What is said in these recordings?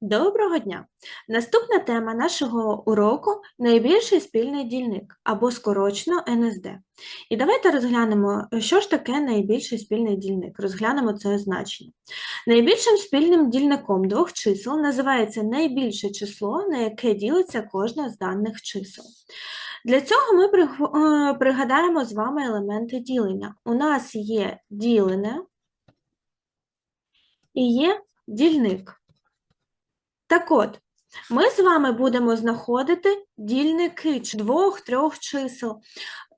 Доброго дня! Наступна тема нашого уроку найбільший спільний дільник або скорочено НСД. І давайте розглянемо, що ж таке найбільший спільний дільник. Розглянемо це значення. Найбільшим спільним дільником двох чисел називається найбільше число, на яке ділиться кожне з даних чисел. Для цього ми е, пригадаємо з вами елементи ділення. У нас є ділене і є дільник. Так от, ми з вами будемо знаходити дільники двох, трьох чисел.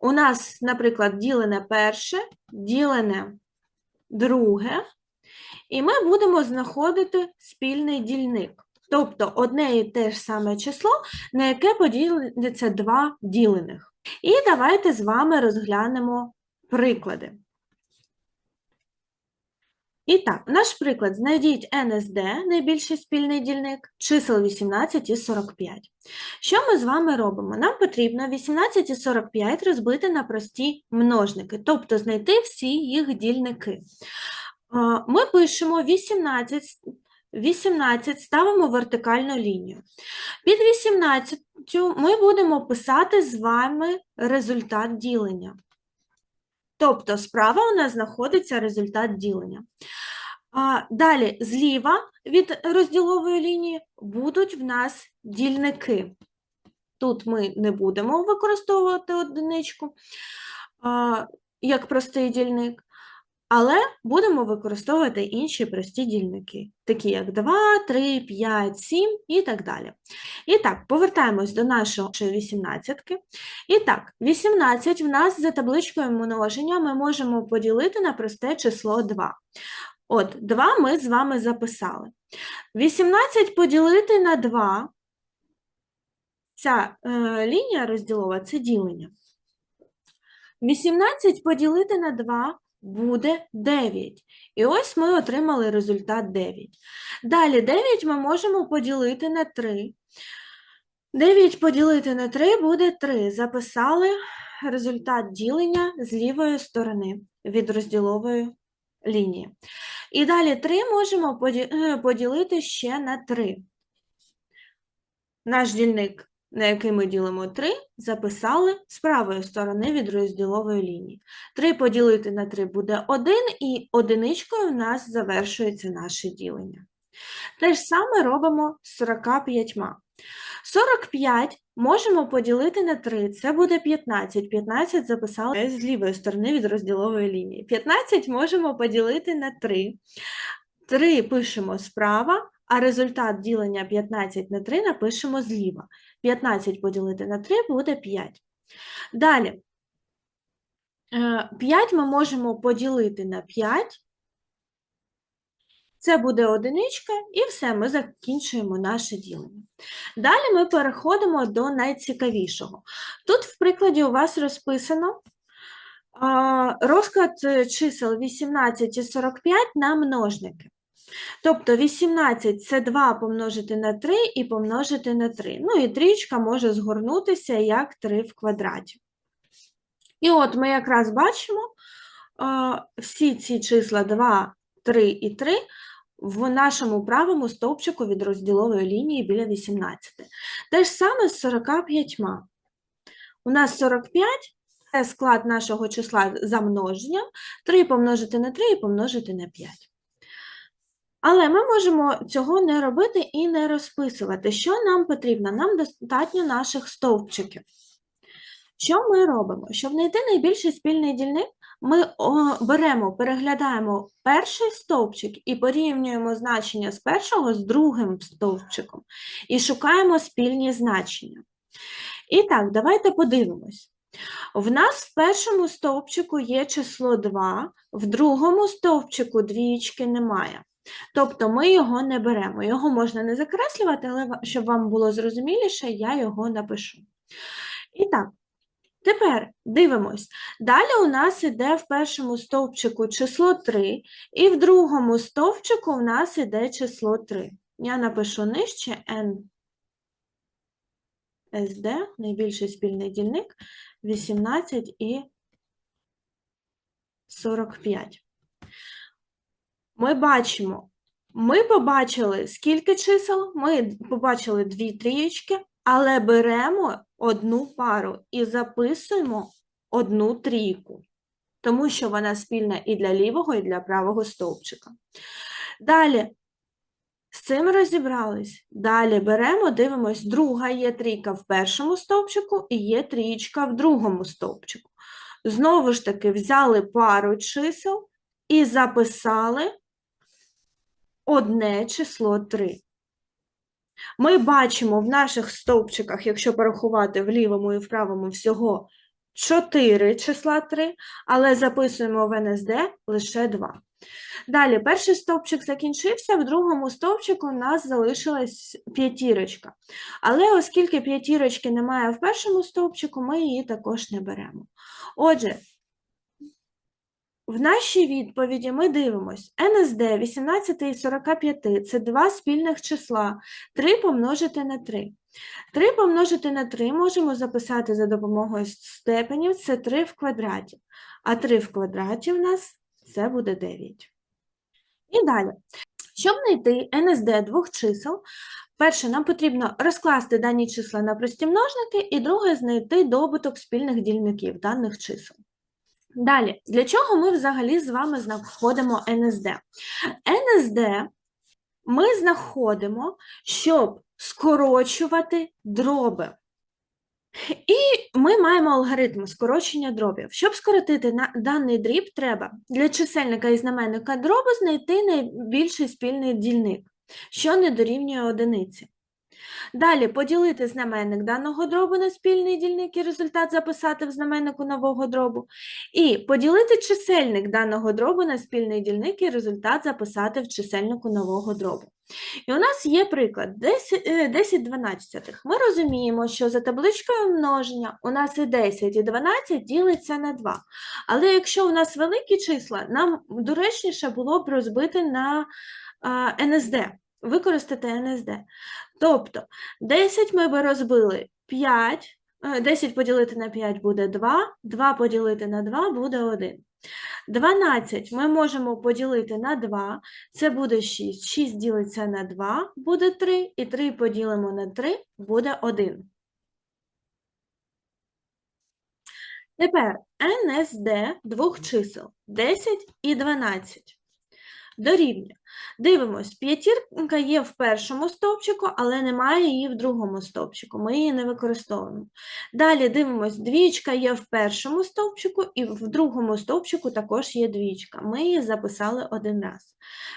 У нас, наприклад, ділене перше, ділене друге, і ми будемо знаходити спільний дільник. Тобто одне і те ж саме число, на яке поділиться два ділених. І давайте з вами розглянемо приклади. І так, наш приклад. Знайдіть НСД, найбільший спільний дільник, чисел 18 і 45. Що ми з вами робимо? Нам потрібно 18 і 45 розбити на прості множники, тобто знайти всі їх дільники. Ми пишемо 18, 18 ставимо вертикальну лінію. Під 18 ми будемо писати з вами результат ділення. Тобто справа у нас знаходиться результат ділення. Далі, зліва від розділової лінії будуть в нас дільники. Тут ми не будемо використовувати одиничку як простий дільник, але будемо використовувати інші прості дільники, такі як 2, 3, 5, 7 і так далі. І так, повертаємось до нашої 18. І так, 18 в нас за табличкою множення ми можемо поділити на просте число 2. От, 2 ми з вами записали. 18 поділити на 2, ця е, лінія розділова – це ділення. 18 поділити на 2 буде 9. І ось ми отримали результат 9. Далі 9 ми можемо поділити на 3. 9 поділити на 3 буде 3. Записали результат ділення з лівої сторони від розділової лінії. І далі 3 можемо е, поділити ще на 3. Наш дільник, на який ми ділимо 3, записали з правої сторони від розділової лінії. 3 поділити на 3 буде 1, і одиничкою в нас завершується наше ділення. Те ж саме робимо з 45. 45 можемо поділити на 3, це буде 15. 15 записали з лівої сторони від розділової лінії. 15 можемо поділити на 3. 3 пишемо справа, а результат ділення 15 на 3 напишемо зліва. 15 поділити на 3 буде 5. Далі, 5 ми можемо поділити на 5. Це буде одиничка, і все, ми закінчуємо наше ділення. Далі ми переходимо до найцікавішого. Тут в прикладі у вас розписано розклад е, чисел 18 і 45 на множники. Тобто 18 – це 2 помножити на 3 і помножити на 3. Ну і трічка може згорнутися як 3 в квадраті. І от ми якраз бачимо всі ці числа 2, 3 і 3 в нашому правому стовпчику від розділової лінії біля 18. Те ж саме з 45. У нас 45 – це склад нашого числа за множенням, 3 помножити на 3 і помножити на 5. Але ми можемо цього не робити і не розписувати. Що нам потрібно? Нам достатньо наших стовпчиків. Що ми робимо? Щоб знайти найбільший спільний дільник, ми беремо, переглядаємо перший стовпчик і порівнюємо значення з першого з другим стовпчиком і шукаємо спільні значення. І так, давайте подивимось. В нас в першому стовпчику є число 2, в другому стовпчику двієчки немає. Тобто ми його не беремо. Його можна не закреслювати, але щоб вам було зрозуміліше, я його напишу. І так, тепер дивимось. Далі у нас іде в першому стовпчику число 3, і в другому стовпчику в нас іде число 3. Я напишу нижче n SD, найбільший спільний дільник, 18 і 45. Ми бачимо, Ми побачили скільки чисел? Ми побачили дві трієчки, але беремо одну пару і записуємо одну трійку, тому що вона спільна і для лівого, і для правого стовпчика. Далі, з цим розібрались. Далі беремо, дивимось, друга є трійка в першому стовпчику і є трієчка в другому стовпчику. Знову ж таки, взяли пару чисел і записали одне число 3. Ми бачимо в наших стовпчиках, якщо порахувати в лівому і в правому всього 4 числа 3, але записуємо в НСД лише 2. Далі, перший стовпчик закінчився, в другому стовпчику у нас залишилась п'ятірочка. Але оскільки п'ятірочки немає в першому стовпчику, ми її також не беремо. Отже, в нашій відповіді ми дивимось НСД 18 і 45 – це два спільних числа, 3 помножити на 3. 3 помножити на 3 можемо записати за допомогою степенів, це 3 в квадраті. А 3 в квадраті в нас це буде 9. І далі. Щоб знайти НСД двох чисел, перше, нам потрібно розкласти дані числа на прості множники, і друге, знайти добуток спільних дільників даних чисел. Далі, для чого ми взагалі з вами знаходимо НСД? НСД ми знаходимо, щоб скорочувати дроби. І ми маємо алгоритм скорочення дробів. Щоб скоротити на даний дріб, треба для чисельника і знаменника дробу знайти найбільший спільний дільник, що не дорівнює одиниці. Далі поділити знаменник даного дробу на спільний дільник і результат записати в знаменнику нового дробу. І поділити чисельник даного дробу на спільний дільник і результат записати в чисельнику нового дробу. І у нас є приклад 10, е, 10 дванадцятих. Ми розуміємо, що за табличкою множення у нас і 10, і 12 ділиться на 2. Але якщо у нас великі числа, нам доречніше було б розбити на НСД, використати НСД. Тобто 10 ми би розбили 5, е, 10 поділити на 5 буде 2, 2 поділити на 2 буде 1. 12 ми можемо поділити на 2, це буде 6. 6 ділиться на 2, буде 3, і 3 поділимо на 3, буде 1. Тепер НСД двох чисел 10 і 12 дорівнює. Дивимось, п'ятірка є в першому стовпчику, але немає її в другому стовпчику. Ми її не використовуємо. Далі дивимось, двічка є в першому стовпчику, і в другому стовпчику також є двічка. Ми її записали один раз.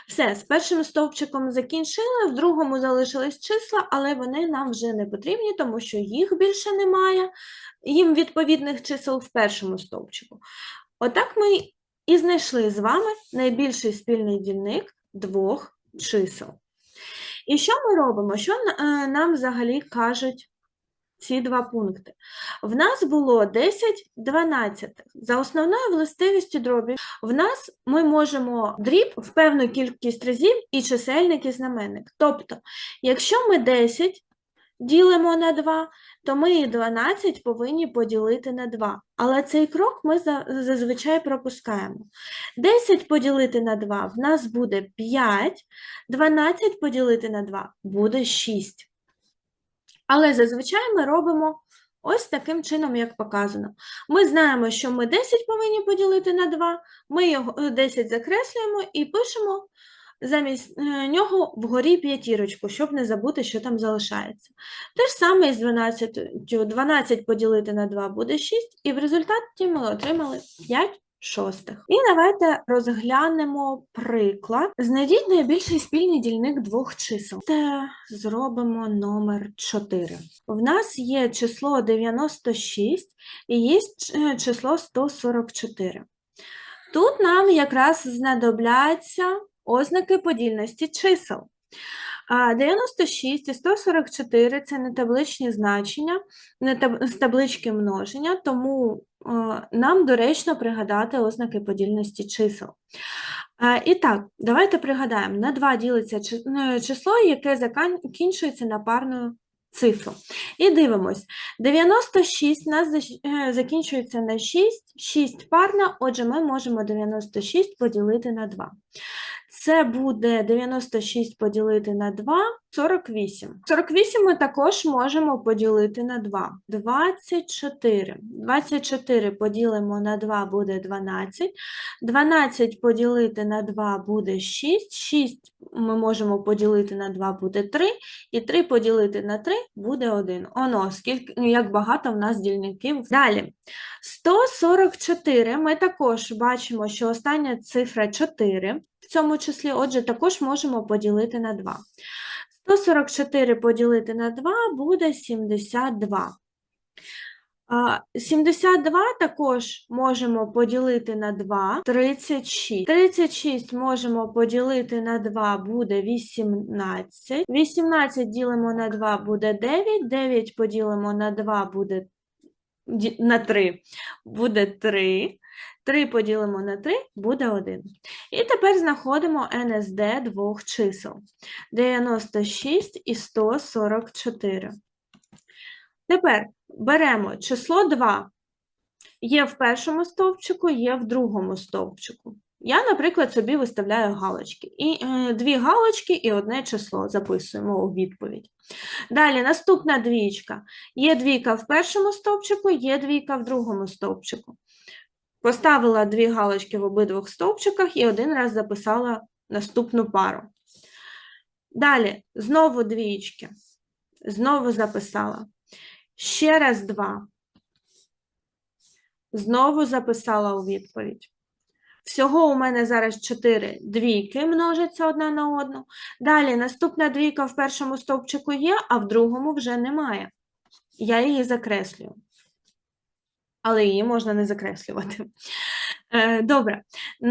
Все, з першим стовпчиком закінчили, в другому залишились числа, але вони нам вже не потрібні, тому що їх більше немає, їм відповідних чисел в першому стовпчику. Отак ми і знайшли з вами найбільший спільний дільник двох чисел. І що ми робимо? Що е, нам взагалі кажуть ці два пункти? В нас було 10 12. За основною властивістю дробів, в нас ми можемо дріб в певну кількість разів і чисельник і знаменник. Тобто, якщо ми 10 ділимо на 2, то ми і 12 повинні поділити на 2. Але цей крок ми зазвичай пропускаємо. 10 поділити на 2 в нас буде 5, 12 поділити на 2 буде 6. Але зазвичай ми робимо ось таким чином, як показано. Ми знаємо, що ми 10 повинні поділити на 2, ми його 10 закреслюємо і пишемо замість е, нього вгорі п'ятірочку, щоб не забути, що там залишається. Те ж саме із 12. 12 поділити на 2 буде 6, і в результаті ми отримали 5 шостих. І давайте розглянемо приклад. Знайдіть найбільший спільний дільник двох чисел. Та зробимо номер 4. В нас є число 96 і є е, число 144. Тут нам якраз знадобляться ознаки подільності чисел. 96 і 144 це не табличні значення, з таблички множення, тому нам доречно пригадати ознаки подільності чисел. І так, давайте пригадаємо, на 2 ділиться ну, число, яке закінчується на парною цифру. І дивимось, 96 у нас е, закінчується на 6, 6 парна, отже, ми можемо 96 поділити на 2. Це буде 96 поділити на 2, 48. 48 ми також можемо поділити на 2. 24. 24 поділимо на 2 буде 12. 12 поділити на 2 буде 6. 6 ми можемо поділити на 2 буде 3. І 3 поділити на 3 буде 1. Оно, скільки, як багато в нас дільників. Далі. 144 ми також бачимо, що остання цифра 4 в цьому числі, отже, також можемо поділити на 2. 144 поділити на 2 буде 72. 72 також можемо поділити на 2, 36. 36 можемо поділити на 2, буде 18. 18 ділимо на 2 буде 9, 9 поділимо на 2 буде на 3 буде 3. 3 поділимо на 3 буде 1. І тепер знаходимо НСД двох чисел 96 і 144. Тепер беремо число 2. Є в першому стовпчику, є в другому стовпчику. Я, наприклад, собі виставляю галочки. І е, дві галочки і одне число записуємо у відповідь. Далі наступна двічка. Є двійка в першому стовпчику, є двійка в другому стовпчику. Поставила дві галочки в обидвох стовпчиках і один раз записала наступну пару. Далі знову двічки. Знову записала. Ще раз два. Знову записала у відповідь. Всього у мене зараз 4 двійки множаться одна на одну. Далі наступна двійка в першому стовпчику є, а в другому вже немає. Я її закреслюю. Але її можна не закреслювати. Е, Добре.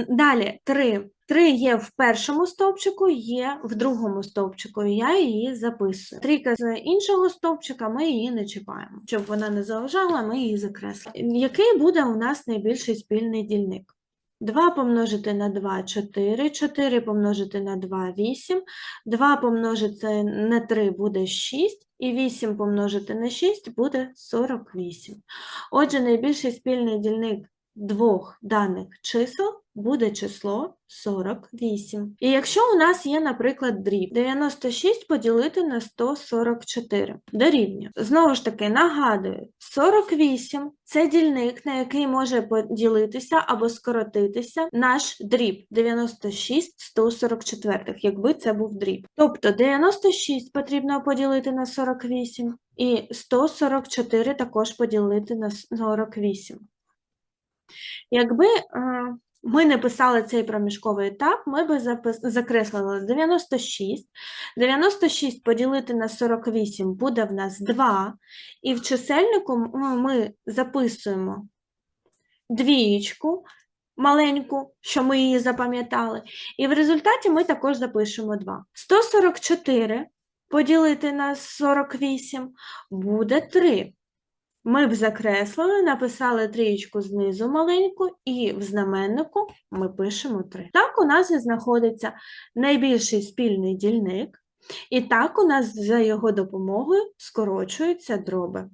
Далі 3. 3 є в першому стовпчику, є в другому стовпчику, я її записую. Трійка з іншого стовпчика, ми її не чіпаємо. Щоб вона не заважала, ми її закреслимо. Який буде у нас найбільший спільний дільник? 2 помножити на 2 – 4, 4 помножити на 2 – 8, 2 помножити на 3 буде 6, і 8 помножити на 6 буде 48. Отже, найбільший спільний дільник двох даних чисел буде число 48. І якщо у нас є, наприклад, дріб 96 поділити на 144 дорівнює. Знову ж таки, нагадую, 48 – це дільник, на який може поділитися або скоротитися наш дріб 96 144, якби це був дріб. Тобто 96 потрібно поділити на 48 і 144 також поділити на 48. Якби е, ми не писали цей проміжковий етап, ми би закреслили 96. 96 поділити на 48 буде в нас 2. І в чисельнику ми записуємо двієчку маленьку, що ми її запам'ятали. І в результаті ми також запишемо 2. 144 поділити на 48 буде 3. Ми б закреслили, написали трієчку знизу маленьку, і в знаменнику ми пишемо 3. Так у нас знаходиться найбільший спільний дільник, і так у нас за його допомогою скорочуються дроби.